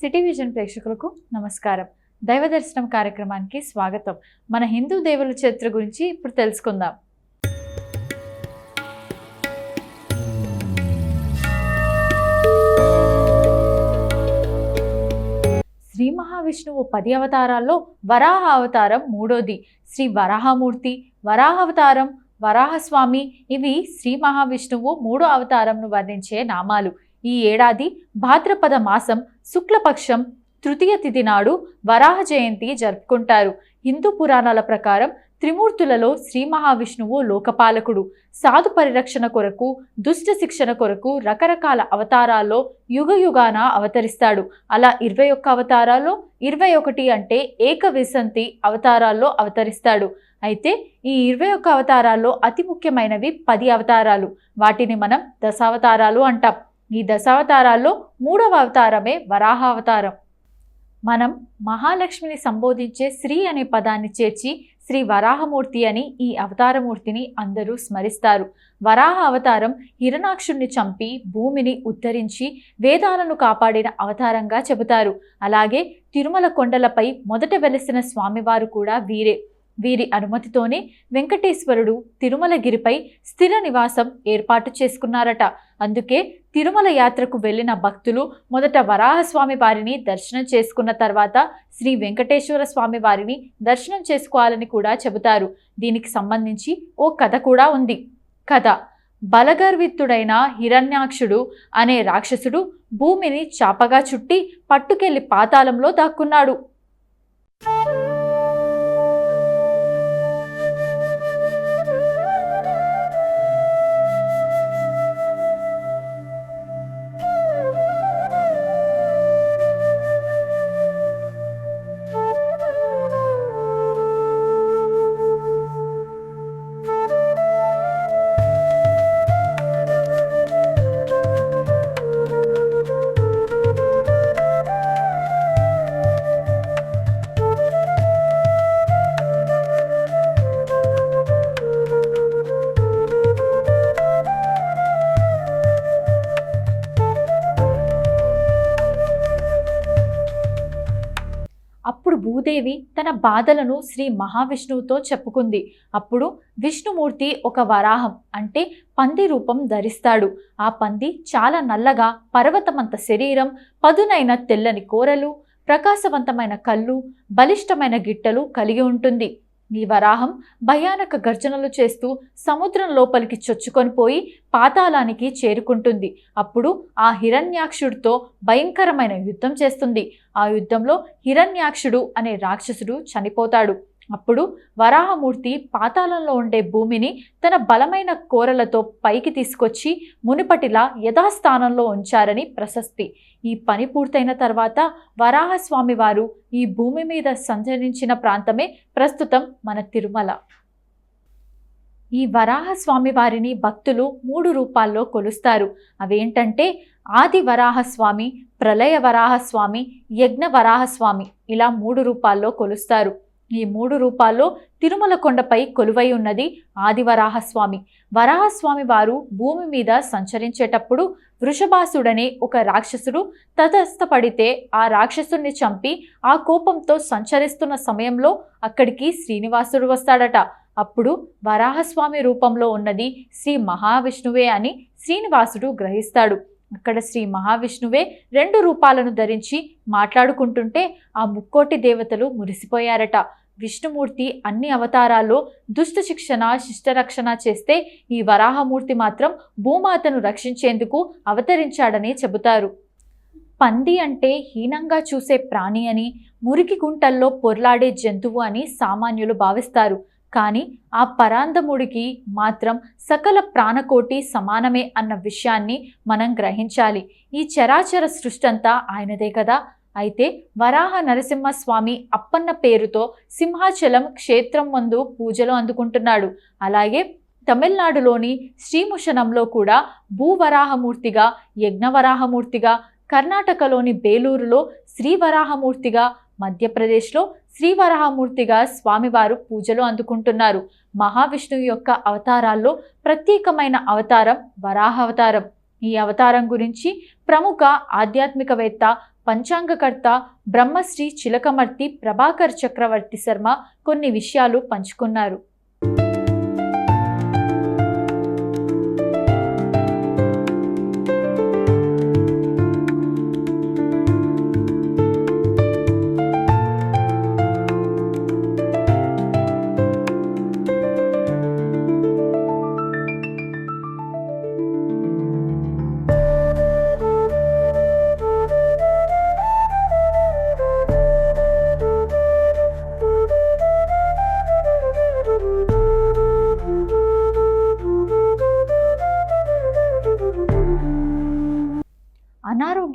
City vision ప్రేక్షకులకు నమస్కారం. దైవ దర్శనం కార్యక్రమానికి స్వాగతం. మన హిందూ దేవుల చరిత్ర గురించి ఇప్పుడు తెలుసుకుందాం. శ్రీ మహావిష్ణువు పది అవతారాల్లో వరాహ అవతారం మూడోది. శ్రీ వరాహమూర్తి వరాహ అవతారం వరాహస్వామి. ఇవి శ్రీ మహావిష్ణువు మూడో అవతారంను వర్ణించే నామాలు. ఈ ఏడాది భాద్రపద మాసం శుక్లపక్షం తృతీయ తిథి నాడు వరాహ జయంతి జరుపుకుంటారు. హిందూ పురాణాల ప్రకారం త్రిమూర్తులలో శ్రీ మహావిష్ణువు లోకపాలకుడు. సాధు పరిరక్షణ కొరకు దుష్ట శిక్షణ కొరకు రకరకాల అవతారాల్లో యుగ యుగాన అవతరిస్తాడు. అలా ఇరవై ఒక్క అవతారాల్లో ఇరవై ఒకటి అంటే ఏకవిసంతి అవతారాల్లో అవతరిస్తాడు. అయితే ఈ ఇరవై ఒక్క అవతారాల్లో అతి ముఖ్యమైనవి పది అవతారాలు. వాటిని మనం దశావతారాలు అంటాం. ఈ దశావతారాల్లో మూడవ అవతారమే వరాహ అవతారం మనం మహాలక్ష్మిని సంబోధించే శ్రీ అనే పదాన్ని చేర్చి శ్రీ వరాహమూర్తి అని ఈ అవతారమూర్తిని అందరూ స్మరిస్తారు. వరాహ అవతారం హిరణాక్షుణ్ణి చంపి భూమిని ఉద్ధరించి వేదాలను కాపాడిన అవతారంగా చెబుతారు. అలాగే తిరుమల కొండలపై మొదట వెలిసిన స్వామివారు కూడా వీరే. వీరి అనుమతితోనే వెంకటేశ్వరుడు తిరుమలగిరిపై స్థిర నివాసం ఏర్పాటు చేసుకున్నారట. అందుకే తిరుమల యాత్రకు వెళ్ళిన భక్తులు మొదట వరాహస్వామి వారిని దర్శనం చేసుకున్న తర్వాత శ్రీ వెంకటేశ్వర స్వామి వారిని దర్శనం చేసుకోవాలని కూడా చెబుతారు. దీనికి సంబంధించి ఓ కథ కూడా ఉంది. కథ బలగర్విత్తుడైన హిరణ్యాక్షుడు అనే రాక్షసుడు భూమిని చాపగా చుట్టి పట్టుకెళ్ళి పాతాళంలో దాక్కున్నాడు. భూదేవి తన బాధలను శ్రీ మహావిష్ణువుతో చెప్పుకుంది. అప్పుడు విష్ణుమూర్తి ఒక వరాహం అంటే పంది రూపం ధరిస్తాడు. ఆ పంది చాలా నల్లగా పర్వతమంత శరీరం పదునైన తెల్లని కోరలు ప్రకాశవంతమైన కళ్ళు బలిష్టమైన గిట్టలు కలిగి ఉంటుంది. ఈ వరాహం భయానక గర్జనలు చేస్తూ సముద్రం లోపలికి చొచ్చుకొని పోయి పాతాళానికి చేరుకుంటుంది. అప్పుడు ఆ హిరణ్యాక్షుడితో భయంకరమైన యుద్ధం చేస్తుంది. ఆ యుద్ధంలో హిరణ్యాక్షుడు అనే రాక్షసుడు చనిపోతాడు. అప్పుడు వరాహమూర్తి పాతాళంలో ఉండే భూమిని తన బలమైన కోరలతో పైకి తీసుకొచ్చి మునుపటిలా యథాస్థానంలో ఉంచారని ప్రశస్తి. ఈ పని పూర్తయిన తర్వాత వరాహస్వామి వారు ఈ భూమి మీద సంచరించిన ప్రాంతమే ప్రస్తుతం మన తిరుమల. ఈ వరాహస్వామి వారిని భక్తులు మూడు రూపాల్లో కొలుస్తారు. అవేంటంటే ఆది వరాహస్వామి ప్రళయ వరాహస్వామి యజ్ఞ వరాహస్వామి ఇలా మూడు రూపాల్లో కొలుస్తారు. ఈ మూడు రూపాల్లో తిరుమల కొండపై కొలువై ఉన్నది ఆదివరాహస్వామి. వరాహస్వామి వారు భూమి మీద సంచరించేటప్పుడు వృషభాసుడనే ఒక రాక్షసుడు తటస్థపడితే ఆ రాక్షసుడిని చంపి ఆ కోపంతో సంచరిస్తున్న సమయంలో అక్కడికి శ్రీనివాసుడు వస్తాడట. అప్పుడు వరాహస్వామి రూపంలో ఉన్నది శ్రీ మహావిష్ణువే అని శ్రీనివాసుడు గ్రహిస్తాడు. అక్కడ శ్రీ మహావిష్ణువే రెండు రూపాలను ధరించి మాట్లాడుకుంటుంటే ఆ ముక్కోటి దేవతలు మురిసిపోయారట. విష్ణుమూర్తి అన్ని అవతారాల్లో దుష్ట శిక్షణ శిష్టరక్షణ చేస్తే ఈ వరాహమూర్తి మాత్రం భూమాతను రక్షించేందుకు అవతరించాడని చెబుతారు. పంది అంటే హీనంగా చూసే ప్రాణి అని మురికి గుంటల్లో పొర్లాడే జంతువు అని సామాన్యులు భావిస్తారు. కానీ ఆ పరాందముడికి మాత్రం సకల ప్రాణకోటి సమానమే అన్న విషయాన్ని మనం గ్రహించాలి. ఈ చరాచర సృష్టంతా ఆయనదే కదా. అయితే వరాహ నరసింహస్వామి అప్పన్న పేరుతో సింహాచలం క్షేత్రం ముందు పూజలు అందుకుంటున్నాడు. అలాగే తమిళనాడులోని శ్రీముషనంలో కూడా భూవరాహమూర్తిగా యజ్ఞవరాహమూర్తిగా కర్ణాటకలోని బేలూరులో శ్రీవరాహమూర్తిగా మధ్యప్రదేశ్లో శ్రీవరాహమూర్తిగా స్వామివారు పూజలు అందుకుంటున్నారు. మహావిష్ణువు యొక్క అవతారాల్లో ప్రత్యేకమైన అవతారం వరాహ అవతారం ఈ అవతారం గురించి ప్రముఖ ఆధ్యాత్మికవేత్త పంచాంగకర్త బ్రహ్మశ్రీ చిలకమర్తి ప్రభాకర్ చక్రవర్తి శర్మ కొన్ని విషయాలు పంచుకున్నారు.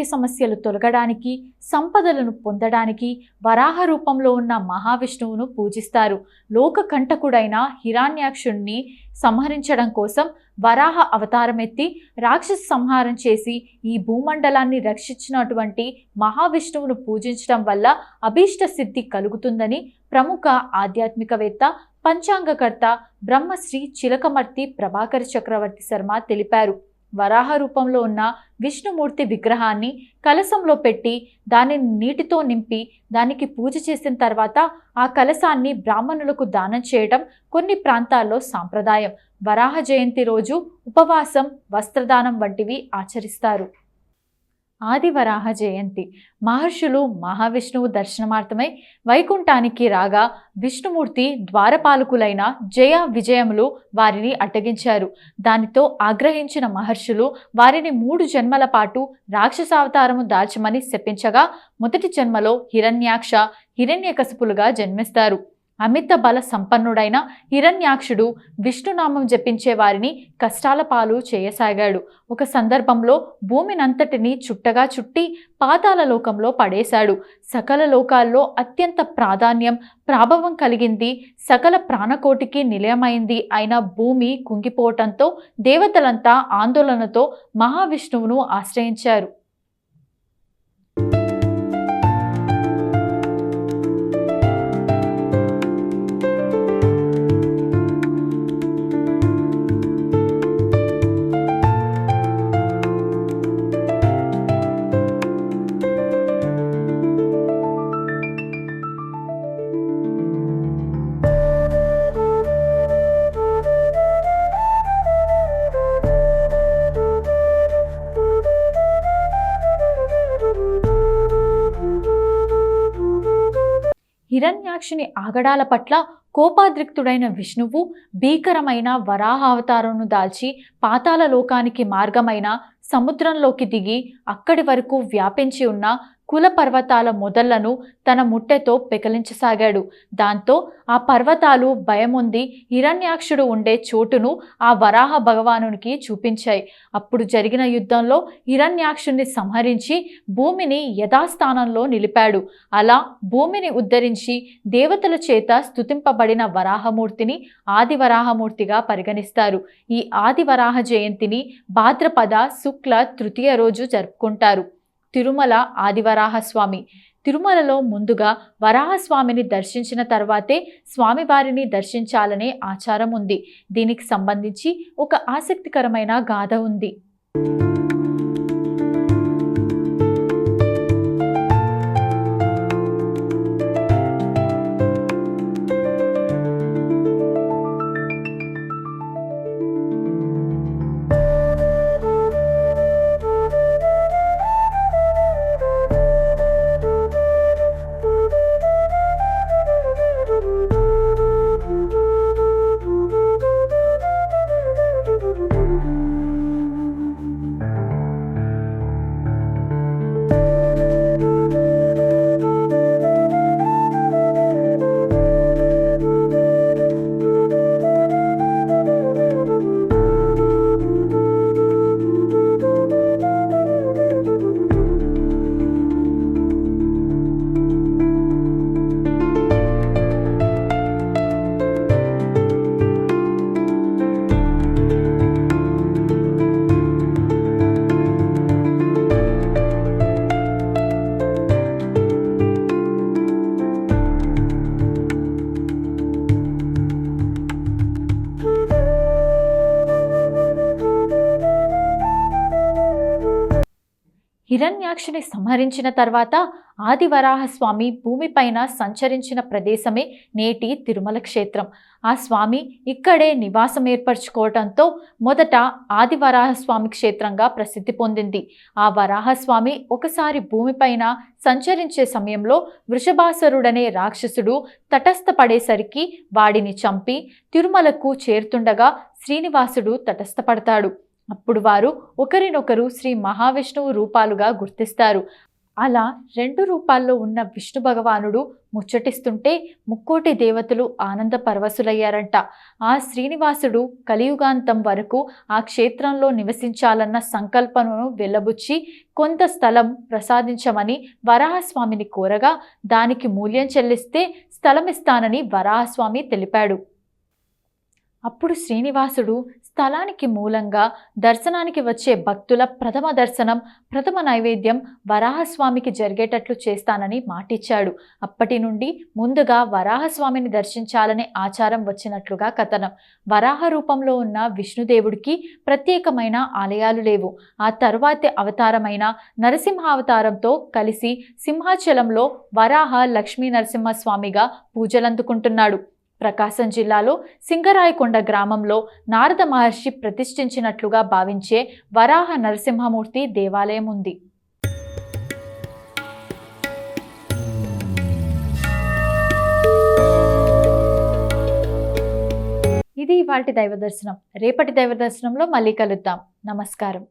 ఆరోగ్య సమస్యలు తొలగడానికి సంపదలను పొందడానికి వరాహ రూపంలో ఉన్న మహావిష్ణువును పూజిస్తారు. లోక కంటకుడైన హిరాణ్యాక్షుణ్ణి సంహరించడం కోసం వరాహ అవతారమెత్తి రాక్షస సంహారం చేసి ఈ భూమండలాన్ని రక్షించినటువంటి మహావిష్ణువును పూజించడం వల్ల అభీష్ట సిద్ధి కలుగుతుందని ప్రముఖ ఆధ్యాత్మికవేత్త పంచాంగకర్త బ్రహ్మశ్రీ చిలకమర్తి ప్రభాకర్ చక్రవర్తి శర్మ తెలిపారు. వరాహ రూపంలో ఉన్న విష్ణుమూర్తి విగ్రహాన్ని కలశంలో పెట్టి దానిని నీటితో నింపి దానికి పూజ చేసిన తర్వాత ఆ కలశాన్ని బ్రాహ్మణులకు దానం చేయడం కొన్ని ప్రాంతాల్లో సాంప్రదాయం. వరాహ జయంతి రోజు ఉపవాసం వస్త్రదానం వంటివి ఆచరిస్తారు. ఆదివరాహ జయంతి. మహర్షులు మహావిష్ణువు దర్శనార్థమై వైకుంఠానికి రాగా విష్ణుమూర్తి ద్వారపాలకులైన జయ విజయములు వారిని అడ్డగించారు దానితో ఆగ్రహించిన మహర్షులు వారిని మూడు జన్మల పాటు రాక్షసావతారము దాల్చమని శపించగా మొదటి జన్మలో హిరణ్యాక్ష హిరణ్యకశపులుగా జన్మిస్తారు. అమిత బల సంపన్నుడైన హిరణ్యాక్షుడు విష్ణునామం జపించే వారిని కష్టాల పాలు చేయసాగాడు. ఒక సందర్భంలో భూమినంతటిని చుట్టగా చుట్టి పాతాల లోకంలో పడేశాడు. సకల లోకాల్లో అత్యంత ప్రాధాన్యం ప్రాభవం కలిగింది. సకల ప్రాణకోటికి నిలయమైంది అయిన భూమి కుంగిపోవటంతో దేవతలంతా ఆందోళనతో మహావిష్ణువును ఆశ్రయించారు. హిరణ్యాక్షిని ఆగడాల పట్ల కోపాద్రిక్తుడైన విష్ణువు భీకరమైన వరాహావతారంను దాల్చి పాతాల లోకానికి మార్గమైన సముద్రంలోకి దిగి అక్కడి వరకు వ్యాపించి ఉన్న కుల పర్వతాల మొదళ్ళను తన ముట్టెతో పెకలించసాగాడు. దాంతో ఆ పర్వతాలు భయముంది హిరణ్యాక్షుడు ఉండే చోటును ఆ వరాహ భగవానునికి చూపించాయి. అప్పుడు జరిగిన యుద్ధంలో హిరణ్యాక్షుణ్ణి సంహరించి భూమిని యథాస్థానంలో నిలిపాడు. అలా భూమిని ఉద్ధరించి దేవతల చేత స్తుతింపబడిన వరాహమూర్తిని ఆది వరాహమూర్తిగా పరిగణిస్తారు. ఈ ఆది వరాహ జయంతిని భాద్రపద శుక్ల తృతీయ రోజు జరుపుకుంటారు. తిరుమల ఆదివరాహస్వామి. తిరుమలలో ముందుగా వరాహస్వామిని దర్శించిన తర్వాతే స్వామివారిని దర్శించాలనే ఆచారం ఉంది. దీనికి సంబంధించి ఒక ఆసక్తికరమైన గాథ ఉంది. హిరణ్యాక్షుని సంహరించిన తర్వాత ఆదివరాహస్వామి భూమిపైన సంచరించిన ప్రదేశమే నేటి తిరుమల క్షేత్రం. ఆ స్వామి ఇక్కడే నివాసం ఏర్పరచుకోవటంతో మొదట ఆదివరాహస్వామి క్షేత్రంగా ప్రసిద్ధి పొందింది. ఆ వరాహస్వామి ఒకసారి భూమిపైన సంచరించే సమయంలో వృషభాసురుడనే రాక్షసుడు తటస్థపడేసరికి వాడిని చంపి తిరుమలకు చేరుతుండగా శ్రీనివాసుడు తటస్థపడతాడు. అప్పుడు వారు ఒకరినొకరు శ్రీ మహావిష్ణువు రూపాలుగా గుర్తిస్తారు. అలా రెండు రూపాల్లో ఉన్న విష్ణు భగవానుడు ముచ్చటిస్తుంటే ముక్కోటి దేవతలు ఆనంద పరవశులయ్యారంట. ఆ శ్రీనివాసుడు కలియుగాంతం వరకు ఆ క్షేత్రంలో నివసించాలన్న సంకల్పనను వెళ్ళబుచ్చి కొంత స్థలం ప్రసాదించమని వరాహస్వామిని కోరగా దానికి మూల్యం చెల్లిస్తే స్థలం ఇస్తానని వరాహస్వామి తెలిపాడు. అప్పుడు శ్రీనివాసుడు స్థలానికి మూలంగా దర్శనానికి వచ్చే భక్తుల ప్రథమ దర్శనం ప్రథమ నైవేద్యం వరాహస్వామికి జరిగేటట్లు చేస్తానని మాటిచ్చాడు. అప్పటి నుండి ముందుగా వరాహస్వామిని దర్శించాలనే ఆచారం వచ్చినట్లుగా కథనం. వరాహ రూపంలో ఉన్న విష్ణుదేవుడికి ప్రత్యేకమైన ఆలయాలు లేవు. ఆ తరువాతి అవతారమైన నరసింహావతారంతో కలిసి సింహాచలంలో వరాహ లక్ష్మీ నరసింహస్వామిగా పూజలందుకుంటున్నాడు. ప్రకాశం జిల్లాలో సింగరాయకొండ గ్రామంలో నారద మహర్షి ప్రతిష్ఠించినట్లుగా భావించే వరాహ నరసింహమూర్తి దేవాలయం ఉంది. ఇది ఇవాటి దైవ దర్శనం. రేపటి దైవ దర్శనంలో మళ్ళీ కలుద్దాం. నమస్కారం.